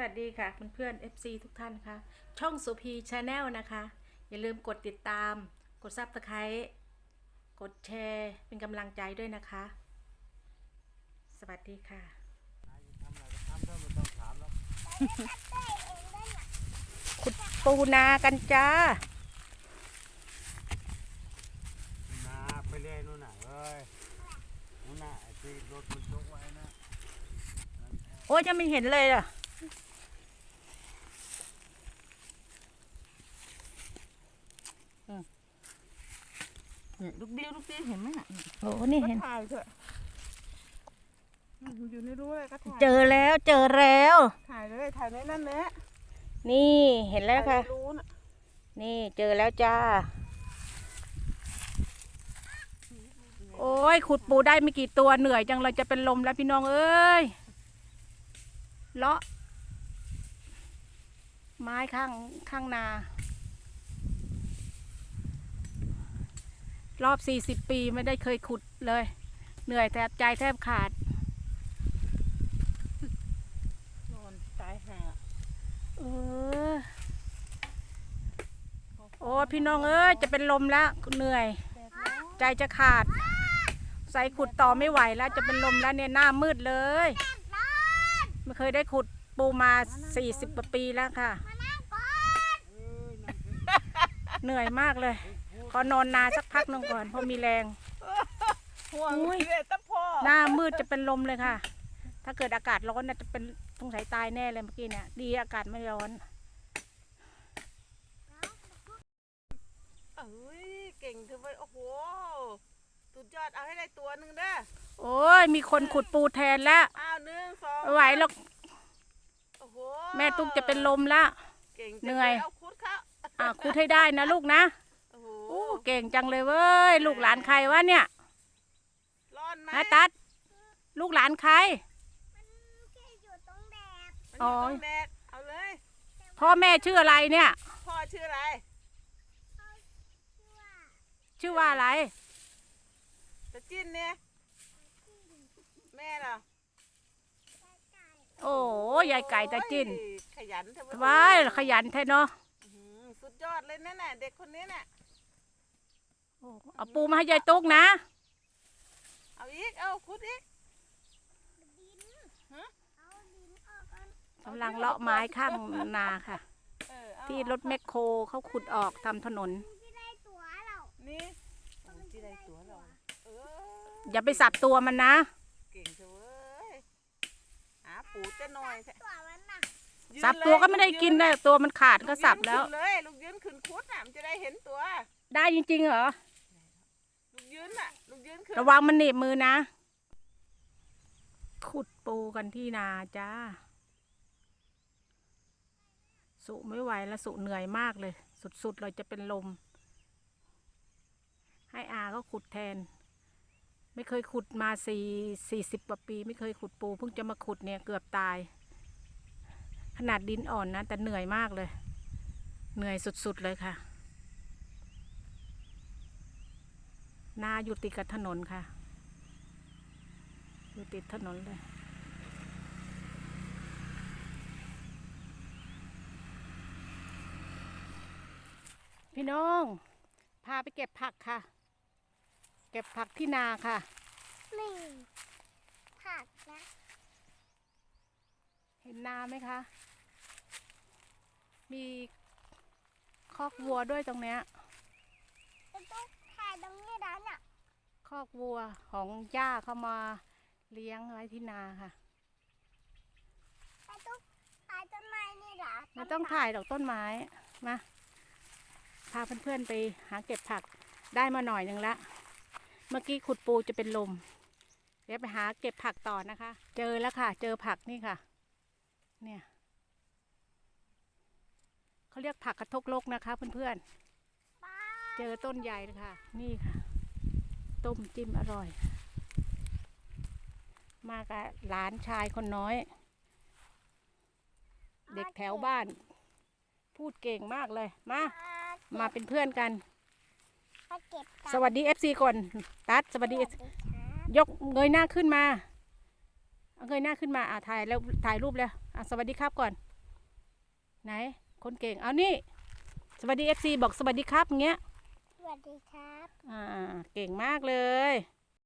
วัสดีค่ะเพื่อนๆ FC ทุกท่านค่ะ ช่องสุพีชาแนลนะคะ อย่าลืมกดติดตาม กดซับสไครต์กดแชร์ เป็นกำลังใจด้วยนะคะ สวัสดีค่ะทำอะไรก็ทำเถอะไม่ต้องถามแล้วขุดปูนากันจ้านาไปเรื่อยนู่นน่ะเอ้ยนู่นน่ะไอ้ที่รถมันชกไว้นะ โอ้ยยังไม่เห็นเลยอะ เนี่ยลูกเดียวลูกเดียวเห็นไหมน่ะโอ้นี่ก็เห็น ถ่ายเถอะอยู่ในรู้เลยก็ถ่ายเจอแล้วเจอแล้ว ถ่ายเลยถ่ายในนั่นแหละนี่เห็นแล้วค่ะ ถ่ายในรู้น่ะนี่เจอแล้วจ้า โอ้ยขุดปูได้ไม่กี่ตัวเหนื่อยจังเลยจะเป็นลมแล้วพี่น้องเอ้ยเลาะไม้ข้างข้างนา รอบสี่สิบปีไม่ได้เคยขุดเลย เหนื่อยแทบใจแทบขาดนอนตายห่าเออโอ้ยพี่น้องเอ้ยจะเป็นลมแล้วเหนื่อยแดดร้อนใจจะขาด ใส่ขุดต่อไม่ไหวแล้ว จะเป็นลมแล้วเนี่ยหน้ามืดเลย ไม่เคยได้ขุดปูมาสี่สิบกว่าปีแล้วค่ะ เหนื่อยมากเลย ขอนอนนาสักพักหนึงก่อนเพราะมีแรง ห่วงอุ้ยเลยตั้งพ่อหน้ามืดจะเป็นลมเลยค่ะ ถ้าเกิดอากาศร้อนน่ะจะเป็นสงสัยตายแน่เลยเมื่อกี้เนี่ย ดีอากาศไม่ร้อน เอ้ยเก่งเธอเว้ยโอ้โหสุดยอดเอาให้ได้ตัวหนึ่งเด้อโอ้ย มีคนขุดปูแทนแล้วอ้าวหนึ่งสองไม่ไหวหรอกโอ้โหแม่ตุ๊กจะเป็นลมละ เก่งจังเหนื่อยเอา คุดเขาอะขุดให้ได้นะลูกนะโอ้โหโอ้เก่งจังเลยเว้ย ลูกหลานใครวะเนี่ยร้อนไหมฮะตัด ลูกหลานใคร มันอยู่ตรงอ๋อแดดเอาเลย พ่อแม่ชื่ออะไรเนี่ย พ่อชื่ออะไรชื่อว่าอะไร ตะจิ้นเนี่ย แม่เหรอโอ้ยายไก่ตาจิ้นโอ้ยขยันเธอเว้ยว้ายขยันแท้เนาะอื้อหือ สุดยอดเลยนั่นน่ะเด็กคนนี้น่ะโอ้เอาปูมาให้ยายตุ๊กนะ เอาอีก เอาคุดอีกกำลังเลาะไม้ข้างนาค่ะเออเอาที่รถแมคโครเขาขุดออกทำถนน นี่โอ้ยที่ได้ตัวเราเอออย่าไปสับตัวมันนะ เก่งเถอะเว้ยหาปูจะหน่อยแท้ยืน สับตัวก็ไม่ได้เลยกินได้ตัวมันขาดก็สับยืนแล้วขึ้นเลยลูกยืนขึ้นคุดน่ะมันจะได้เห็นตัว ได้จริงๆเหรอ ลูกยืนน่ะลูกยืนขึ้นระวังมันหนีบมือนะ ขุดปูกันที่นาจ้า สุไม่ไหวแล้วสุเหนื่อยมากเลย สุดๆ เลยจะเป็นลม ให้อาก็ขุดแทน ไม่เคยขุดมาสี่สี่สิบกว่าปี ไม่เคยขุดปูเพิ่งจะมาขุดเนี่ยเกือบตาย ขนาดดินอ่อนนะ แต่เหนื่อยมากเลย เหนื่อยสุดๆเลยค่ะ นาอยู่ติดกับถนนค่ะ อยู่ติดถนนเลยพี่น้อง พาไปเก็บผักค่ะ เก็บผักที่นาค่ะ นี่ผักนะ เห็นนาไหมคะ มีคอกวัวด้วยตรงเนี้ยจะต้องถ่ายตรงนี้ด้านอะคอกวัวของย่าเข้ามาเลี้ยงไว้ที่นาค่ะจะต้องถ่ายต้นไม้นี่เหรอไม่ต้องถ่ายดอกต้นไม้ มา พาเพื่อนๆไปหาเก็บผักได้มาหน่อยหนึ่งละ เมื่อกี้ขุดปูจะเป็นลม เดี๋ยวไปหาเก็บผักต่อนะคะ เจอแล้วค่ะ เจอผักนี่ค่ะ เนี่ย เขาเรียกผักกระทกลกนะคะเพื่อนๆป้าเจอต้นใหญ่เลยค่ะ นี่ค่ะ ต้มจิ้มอร่อย มากับหลานชายคนน้อย เด็กแถวบ้าน พูดเก่งมากเลย มา มาเป็นเพื่อนกันมาเก็บกันสวัสดีเอฟซีก่อน ตัดสวัสดีสวัสดีครับยกเงยหน้าขึ้นมาเอาเงยหน้าขึ้นมาอะถ่ายแล้วถ่ายรูปแล้ว อะสวัสดีครับก่อน ไหน คนเก่ง เอานี่ สวัสดีเอฟซีบอกสวัสดีครับอย่างเงี้ย สวัสดีครับ อ่า เก่งมากเลย